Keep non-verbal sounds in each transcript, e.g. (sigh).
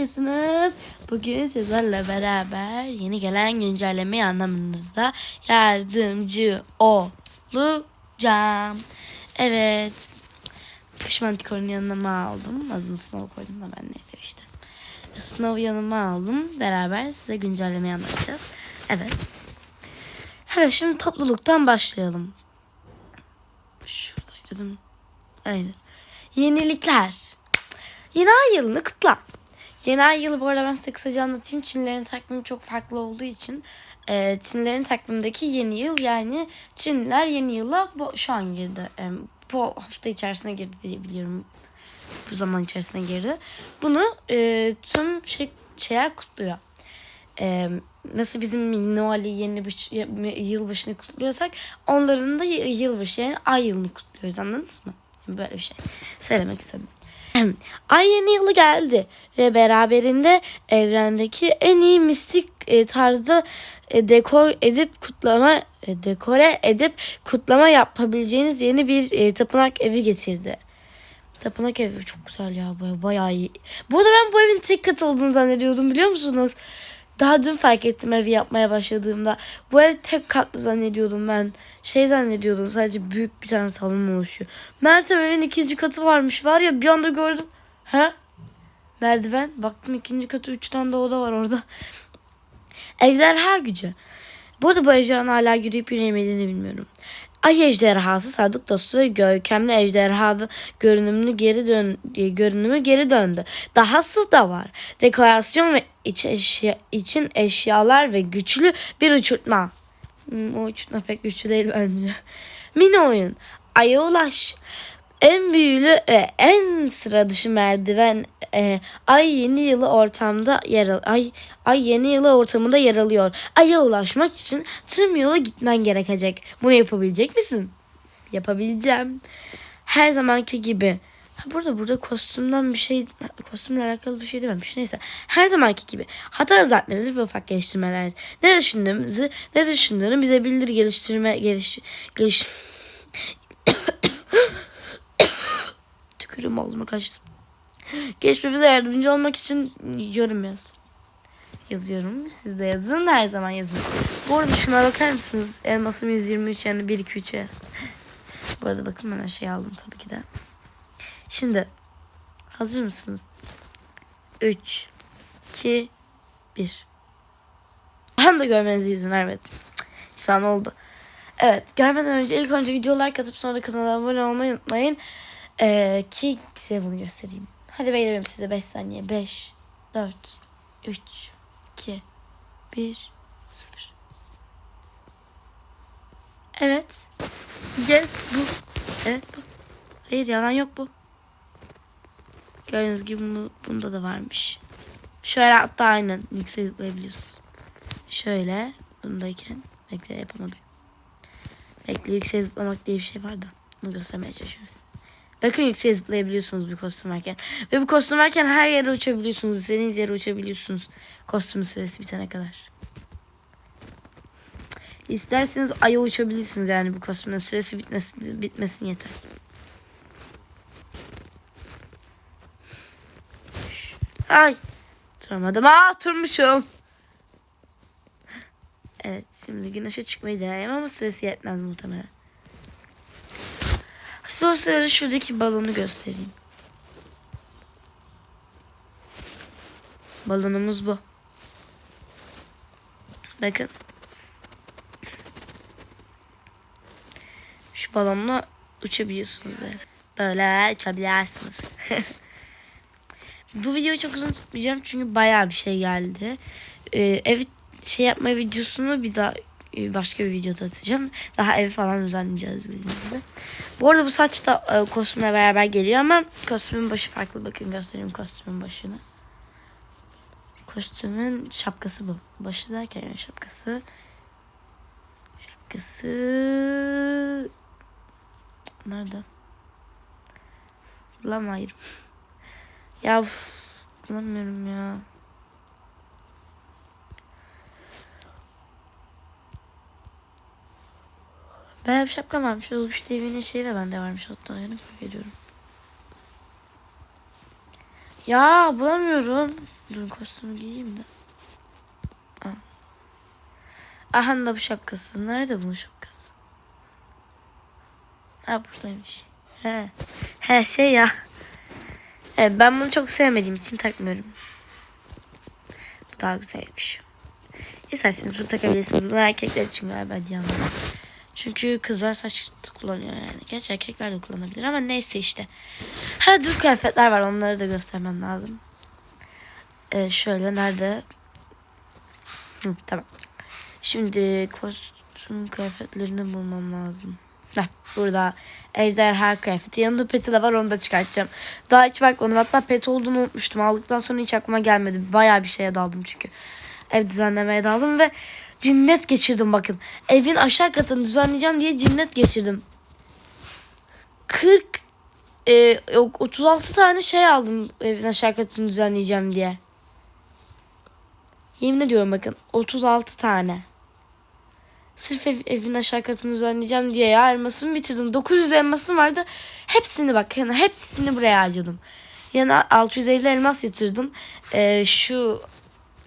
yapıyorsunuz? Bugün sizlerle beraber yeni gelen güncelleme anlamınızda yardımcı olacağım. Evet. Kış mantikorunu yanıma aldım. Adını Snow koydum da ben neyse işte. Snow yanıma aldım. Beraber size güncellemeyi anlatacağız. Evet. Evet şimdi topluluktan başlayalım. Şuradaydı değil mi? Aynen. Yenilikler. Yeni ay yılını kutla. Ay yılı bu arada ben size kısaca anlatayım. Çinlerin takvimi çok farklı olduğu için e, Çinlerin takvimindeki yeni yıl yani Çinliler yeni yıla bu, şu an girdi. E, bu hafta içerisine girdi diye biliyorum. Bu zaman içerisine girdi. Bunu e, tüm şey, şeyler kutluyor. E, nasıl bizim Noel'i yeni baş, yılbaşını kutluyorsak onların da yılbaşı yani ay yılını kutluyoruz anladınız mı? Böyle bir şey söylemek istedim. (clears throat) Ay yeni yılı geldi ve beraberinde evrendeki en iyi mistik e, tarzda e, dekor edip kutlama e, dekore edip kutlama yapabileceğiniz yeni bir tapınak evi getirdi. Tapınak evi çok güzel ya baya bayağı iyi. Bu arada ben bu evin tek kat olduğunu zannediyordum biliyor musunuz? Daha dün fark ettim evi yapmaya başladığımda. Bu ev tek katlı zannediyordum ben. Şey zannediyordum sadece büyük bir tane salon oluşuyor. Meğersem evin ikinci katı varmış. Var ya bir anda gördüm. He? Merdiven. Baktım ikinci katı üç tane de oda var orada. Ejderha gücü. Bu arada bu ejderhanın hala yürüyüp yürüyemediğini bilmiyorum. Ay ejderhası sadık dostu görkemli ejderha görünümünü geri dön görünümü geri döndü. Dahası da var. Dekorasyon ve iç eşya, için eşyalar ve güçlü bir uçurtma. Hmm, o uçurtma pek güçlü değil bence. Mini oyun. Ay'a ulaş. En büyülü ve en sıra dışı merdiven e, ay yeni yılı ortamda yer al ay ay yeni yılı ortamında yer alıyor. Ay'a ulaşmak için tüm yola gitmen gerekecek. Bunu yapabilecek misin? Yapabileceğim. Her zamanki gibi. Ha, burada burada kostümden bir şey kostümle alakalı bir şey dememiş. Neyse. Her zamanki gibi hata özellikleri ve ufak geliştirmeler. Ne düşündüğümüzü, ne düşündüğünü bize bildir geliştirme geliş geliş Tükürüğüm ağzıma kaçtı. Geçmemize yardımcı olmak için yorum yaz. Yazıyorum. Siz de yazın. Her zaman yazın. Bu arada şuna bakar mısınız? Elmasım 123 yani 1 2 3'e. Bu arada bakın ben her şeyi aldım tabii ki de. Şimdi hazır mısınız? 3 2 1 Ben de görmenize izin vermedim. Şu an oldu. Evet görmeden önce ilk önce videolar katıp sonra da kanala abone olmayı unutmayın. Ee, ki size bunu göstereyim. Hadi veririm size 5 saniye. 5, 4, 3, 2, 1, 0. Evet. Yes bu. Evet bu. Hayır yalan yok bu. Gördüğünüz gibi bu, bunda da varmış. Şöyle hatta aynen yüksek zıplayabiliyorsunuz. Şöyle bundayken bekle yapamadım. Bekle yüksek zıplamak diye bir şey var da. Bunu göstermeye çalışıyorum. Bakın yüksek zıplayabiliyorsunuz bir kostüm varken. Ve bu kostüm varken her yere uçabiliyorsunuz. İstediğiniz yere uçabiliyorsunuz. Kostümün süresi bitene kadar. İsterseniz aya uçabilirsiniz yani bu kostümün süresi bitmesin, bitmesin yeter. Ay. Duramadım. Aa turmuşum. Evet şimdi güneşe çıkmayı deneyeyim ama süresi yetmez muhtemelen. Size o sırada şuradaki balonu göstereyim. Balonumuz bu. Bakın. Şu balonla uçabiliyorsunuz böyle. Böyle uçabilirsiniz. (laughs) bu videoyu çok uzun tutmayacağım çünkü bayağı bir şey geldi. Ee, evet şey yapma videosunu bir daha başka bir videoda atacağım. Daha evi falan düzenleyeceğiz bildiğinizde. Bu arada bu saç da e, kostümle beraber geliyor ama kostümün başı farklı. Bakın göstereyim kostümün başını. Kostümün şapkası bu. Başı derken yani şapkası. Şapkası. Nerede? Bulamıyorum. Ya uf, bulamıyorum ya. Bayağı bir şapka varmış. Özgüç TV'nin şeyi de bende varmış hatta. Yani fark ediyorum. Ya bulamıyorum. Durun kostümü giyeyim de. Aha da bu şapkası. Nerede bunun şapkası? Ha buradaymış. He. He şey ya. Evet, ben bunu çok sevmediğim için takmıyorum. Bu daha güzel yakışıyor. İsterseniz bunu takabilirsiniz. Bunu erkekler için galiba diyanlar. Çünkü kızlar saç kullanıyor yani. Gerçi erkekler de kullanabilir ama neyse işte. Ha dur kıyafetler var. Onları da göstermem lazım. Ee, şöyle nerede? Hı, tamam. Şimdi kostüm kıyafetlerini bulmam lazım. Heh, burada ejderha kıyafeti. Yanında peti de var onu da çıkartacağım. Daha hiç bakmadım. Hatta pet olduğunu unutmuştum. Aldıktan sonra hiç aklıma gelmedi. Bayağı bir şeye daldım çünkü. Ev düzenlemeye daldım ve cinnet geçirdim bakın. Evin aşağı katını düzenleyeceğim diye cinnet geçirdim. 40 e, yok, 36 tane şey aldım evin aşağı katını düzenleyeceğim diye. Yemin ediyorum bakın 36 tane. Sırf ev, evin aşağı katını düzenleyeceğim diye ya elmasımı bitirdim. 900 elmasım vardı. Hepsini bak yani hepsini buraya harcadım. Yani 650 elmas yatırdım. Ee, şu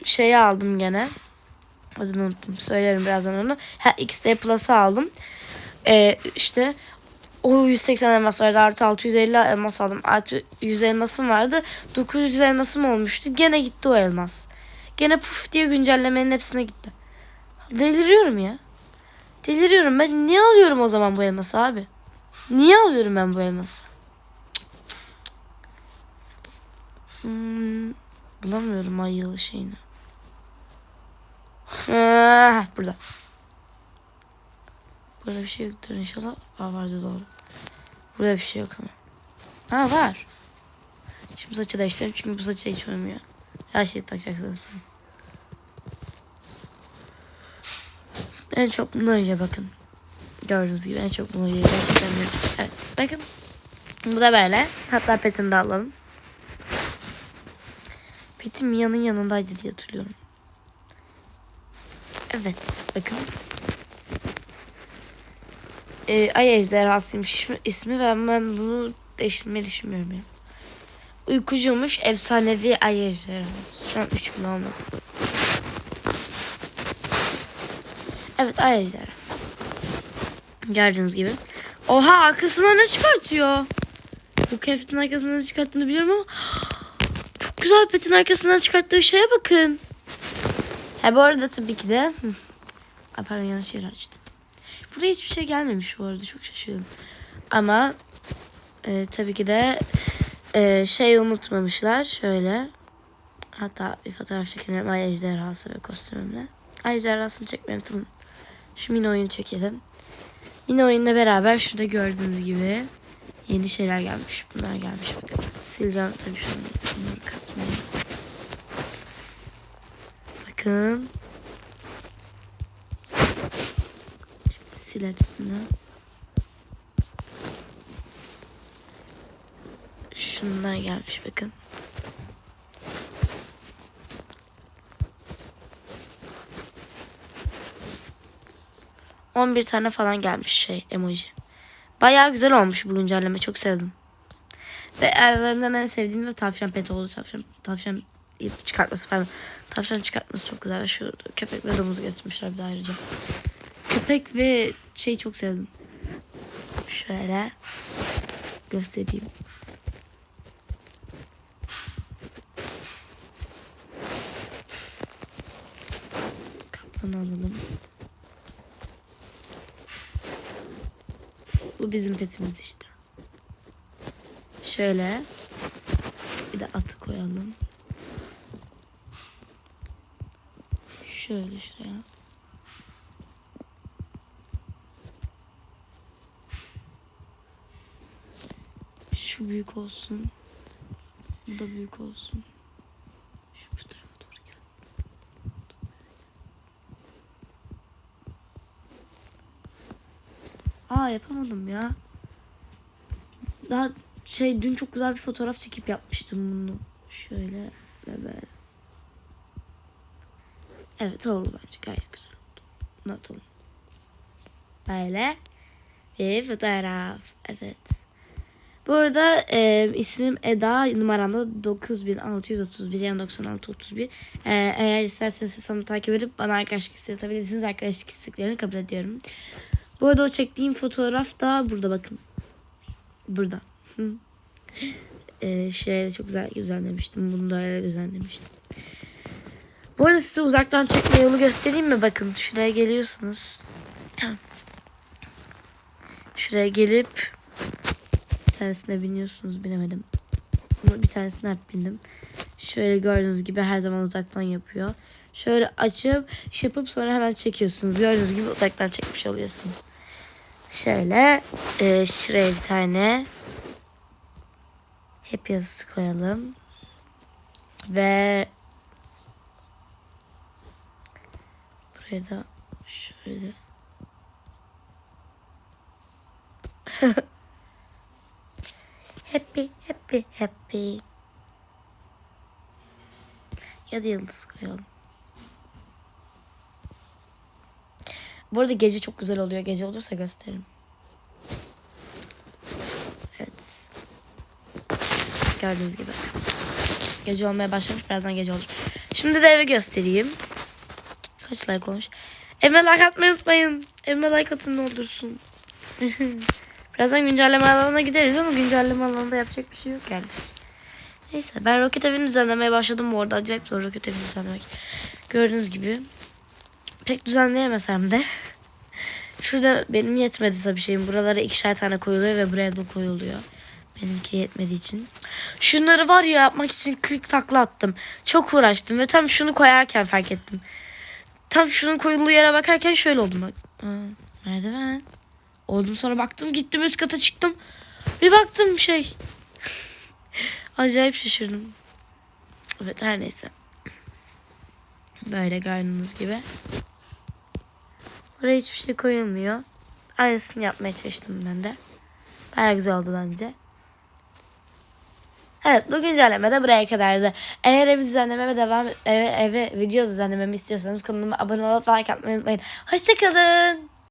şeyi aldım gene. Adını unuttum. Söylerim birazdan onu. Ha XD Plus'ı aldım. Ee, işte o 180 elmas vardı. Artı 650 elmas aldım. Artı 100 elmasım vardı. 900 elmasım olmuştu. Gene gitti o elmas. Gene puf diye güncellemenin hepsine gitti. Deliriyorum ya. Deliriyorum. Ben niye alıyorum o zaman bu elması abi? Niye alıyorum ben bu elması? Hmm, bulamıyorum ay yılı şeyini. Ah, burada. Burada bir şey yoktur inşallah. Aa vardı doğru. Burada bir şey yok ama. Ha var. Şimdi saçı değiştirelim çünkü bu saçı hiç uymuyor. Her şeyi takacaksınız. En çok buna uyuyor bakın. Gördüğünüz gibi en çok buna uyuyor. Gerçekten Evet bakın. Bu da böyle. Hatta petini de alalım. Petim Mia'nın yanındaydı diye hatırlıyorum. Evet bakın. Ee, Ay ejderhasıymış ismi, ismi ve ben bunu değiştirmeyi düşünmüyorum ya. Uykucuymuş efsanevi ay ejderhası. Şu an 3000 olmadı. Evet ay ejderhası. Gördüğünüz gibi. Oha arkasından ne çıkartıyor? Bu kıyafetin arkasından çıkarttığını biliyorum ama (gasps) çok güzel petin arkasından çıkarttığı şeye bakın. Ha bu arada tabii ki de. Ay, pardon yanlış yeri açtım. Buraya hiçbir şey gelmemiş bu arada çok şaşırdım. Ama e, tabii ki de e, şey unutmamışlar şöyle. Hatta bir fotoğraf çekelim ay ejderhası ve kostümümle. Ay ejderhasını çekmem tamam. Şu mini oyunu çekelim. Mini oyunla beraber şurada gördüğünüz gibi yeni şeyler gelmiş. Bunlar gelmiş bakın. Sileceğim tabii şunu. Bunları katmayı. Bakın. Şimdi sil. Şunlar gelmiş bakın. On bir tane falan gelmiş şey emoji. Bayağı güzel olmuş bu güncelleme. Çok sevdim. Ve aralarından en sevdiğim de tavşan pet oldu. Tavşan, tavşan çıkartması pardon. Tavşan çıkartması çok güzel. Şu köpek ve domuz getirmişler bir de ayrıca. Köpek ve şeyi çok sevdim. Şöyle göstereyim. Kaplanı alalım. Bu bizim petimiz işte. Şöyle. Bir de atı koyalım. Şöyle şuraya. Şu büyük olsun. Bu da büyük olsun. Şu bu tarafa doğru gel. Aa yapamadım ya. Daha şey dün çok güzel bir fotoğraf çekip yapmıştım bunu. Şöyle ve böyle. Evet oldu bence gayet güzel oldu. Bunu atalım. Böyle bir fotoğraf. Evet. Bu arada e, ismim Eda. Numaram da 9631 yani 9631. E, eğer isterseniz hesabımı takip edip bana arkadaşlık isteyebilirsiniz. Arkadaşlık isteklerini kabul ediyorum. Bu arada o çektiğim fotoğraf da burada bakın. Burada. E, şöyle çok güzel düzenlemiştim. Bunu da öyle düzenlemiştim. Bu arada size uzaktan çekme yolu göstereyim mi? Bakın şuraya geliyorsunuz. Şuraya gelip bir tanesine biniyorsunuz. Binemedim. Bir tanesine hep bindim. Şöyle gördüğünüz gibi her zaman uzaktan yapıyor. Şöyle açıp yapıp sonra hemen çekiyorsunuz. Gördüğünüz gibi uzaktan çekmiş oluyorsunuz. Şöyle e, şuraya bir tane hep yazısı koyalım. Ve buraya da şöyle (laughs) happy happy happy ya da yıldız koyalım. Bu arada gece çok güzel oluyor. Gece olursa gösteririm. Evet. Gördüğünüz gibi. Gece olmaya başlamış. Birazdan gece olur. Şimdi de evi göstereyim. Kaç like olmuş? Evime like atmayı unutmayın. Evime like atın ne olursun. (laughs) Birazdan güncelleme alanına gideriz ama güncelleme alanında yapacak bir şey yok yani. Neyse ben roket evini düzenlemeye başladım bu arada. Acayip zor roket evini düzenlemek. Gördüğünüz gibi. Pek düzenleyemesem de. (laughs) Şurada benim yetmedi tabii şeyim. Buralara ikişer tane koyuluyor ve buraya da koyuluyor. Benimki yetmediği için. Şunları var ya yapmak için 40 takla attım. Çok uğraştım ve tam şunu koyarken fark ettim. Tam şunun koyulduğu yere bakarken şöyle oldum bak. Aa, merdiven. Oldum sonra baktım gittim üst kata çıktım. Bir baktım şey. (laughs) Acayip şaşırdım. Evet her neyse. Böyle gördüğünüz gibi. Buraya hiçbir şey koyulmuyor. Aynısını yapmaya çalıştım ben de. Bayağı güzel oldu bence. Evet bu güncelleme de buraya kadardı. Eğer evi düzenlememe devam eve, eve video düzenlememi istiyorsanız kanalıma abone olup like atmayı unutmayın. Hoşçakalın.